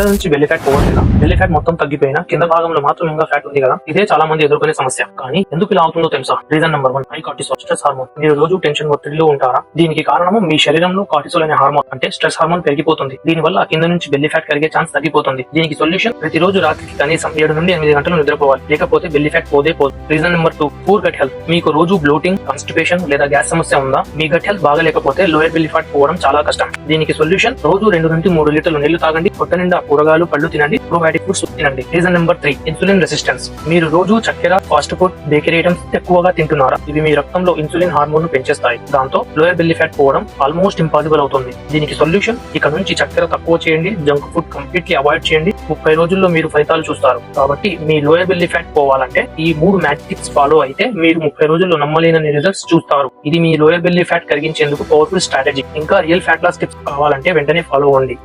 కింద నుంచి belly fat పోవట్లేదా బెల్లి ఫ్యాట్ మొత్తం తగ్గిపోయినా కింద భాగంలో మాత్రం ఇంకా ఫ్యాట్ ఉంది కదా ఇదే చాలా మంది ఎదుర్కొనే సమస్య. కానీ ఎందుకు ఇలా అవుతుందో తెలుసా? Reason number one high cortisol stress hormone మీరు రోజు టెన్షన్ ఒత్తిడిలో ఉంటారా? దీనికి కారణము మీ శరీరంలో కార్టిసోల్ అనే హార్మోన్ అంటే స్ట్రెస్ హార్మోన్ పెరిగిపోతుంది. దీని వల్ల కింద నుంచి బెల్లి ఫ్యాట్ కరిగే ఛాన్స్ తగ్గిపోతుంది. దీనికి సొల్యూషన్ ప్రతిరోజు రాత్రికి కనీసం ఏడు నుండి ఎనిమిది గంటలు నిద్రపోవాలి. లేకపోతే బెల్లి ఫ్యాట్ పోదే పోదు. Reason number two poor gut health మీకు రోజు బ్లోటింగ్ కాన్స్టిపేషన్ లేదా గ్యాస్ సమస్య ఉందా? మీ గట్ హెల్త్ బాగలేకపోతే లోయర్ బెల్లి ఫ్యాట్ పోవడం చాలా కష్టం. దీనికి సొల్యూషన్ రోజు రెండు నుండి మూడు లీటర్లు నీళ్ళు తాగండి. పొట్ట నిండా కూరగాయలు పళ్ళు తినండి. ప్రోబయాటిక్ ఫుడ్స్ తినండి. Reason number three insulin resistance మీరు రోజు చక్కెర ఫాస్ట్ ఫుడ్ బేకరీ ఐటమ్స్ ఎక్కువగా తింటున్నారా? ఇవి మీ రక్తంలో ఇన్సులిన్ హార్మోన్ను పెంచేస్తాయి. దాంతో లోయర్ బెల్లీ ఫ్యాట్ పోవడం ఆల్మోస్ట్ ఇంపాసిబుల్ అవుతుంది. దీనికి సొల్యూషన్ ఇక నుంచి చక్కెర తక్కువ చేయండి. జంక్ ఫుడ్ కంప్లీట్లీ అవాయిడ్ చేయండి. ముప్పై రోజుల్లో మీరు ఫలితాలు చూస్తారు. కాబట్టి మీ లోయర్ బెల్లీ ఫ్యాట్ పోవాలంటే ఈ మూడు మ్యాట్రిక్స్ ఫాలో అయితే మీరు ముప్పై రోజుల్లో నమ్మలేని రిజల్ట్స్ చూస్తారు. ఇది మీ లోయర్ బెల్లీ ఫ్యాట్ కరిగించేందుకు పవర్ఫుల్ స్ట్రాటజీ ఇంకా రియల్ ఫ్యాట్ లాస్ టిప్స్ కావాలంటే వెంటనే ఫాలో అవ్వండి.